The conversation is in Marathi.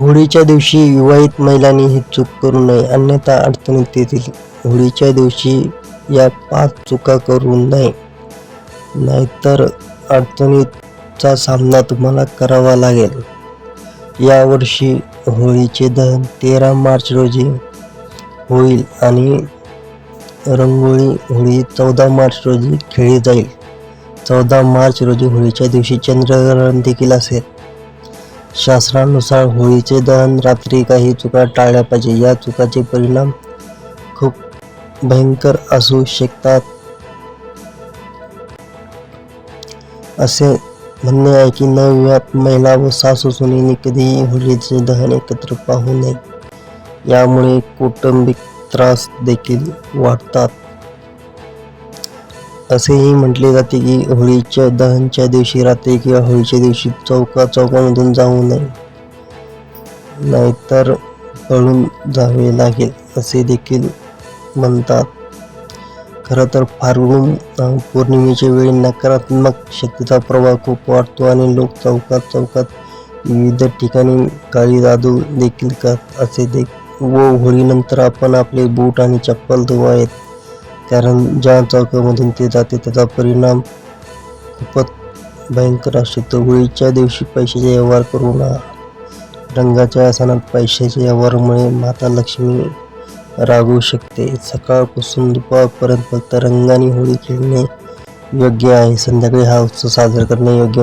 होळीच्या दिवशी विवाहित महिलांनी ही चूक करू नये अन्यथा अडचणीत येतील. होळीच्या दिवशी या पाच चुका करू नये. नाहीतर अडचणीचा सामना तुम्हाला करावा लागेल. यावर्षी होळीचे दहन तेरा मार्च रोजी होईल आणि रंगोळी होळी चौदा मार्च रोजी खेळली जाईल. चौदा मार्च रोजी होळीच्या दिवशी चंद्रग्रहण देखील असेल. शास्त्रानुसार होळीचे दहन रात्री काही चुका टाळल्या पाहिजे. या चुकाचे परिणाम खूप भयंकर असू शकतात. असे म्हणणे आहे की नवविवाहित महिला व सासू सुनेनी कधीही होळीचे दहन एकत्र पाहू नये. यामुळे कौटुंबिक त्रास देखील वाढतात. असेही म्हटले जाते की होळीच्या दहनच्या दिवशी रात्री किंवा होळीच्या दिवशी चौका चौकामधून जाऊ नये. नाहीतर पळून जावे लागेल असे देखील म्हणतात. खरं तर फाल्गुन पौर्णिमेच्या वेळी नकारात्मक शक्तीचा प्रभाव खूप वाढतो आणि लोक चौकात चौकात विविध ठिकाणी काळी जादू देखील करतात. असे देख व होळीनंतर आपण आपले बूट आणि चप्पल धुवावेत. कारण ज्या चौकामधून ते जाते त्याचा परिणाम खूपच भयंकर असतो. शकतो होळीच्या दिवशी पैशाचे व्यवहार करू नका रंगाच्या सणात पैशाच्या व्यवहारामुळे माता लक्ष्मी रागवू शकते. सकाळपासून दुपारपर्यंत फक्त रंगाने होळी खेळणे योग्य आहे. संध्याकाळी हा उत्सव साजरा करणे योग्य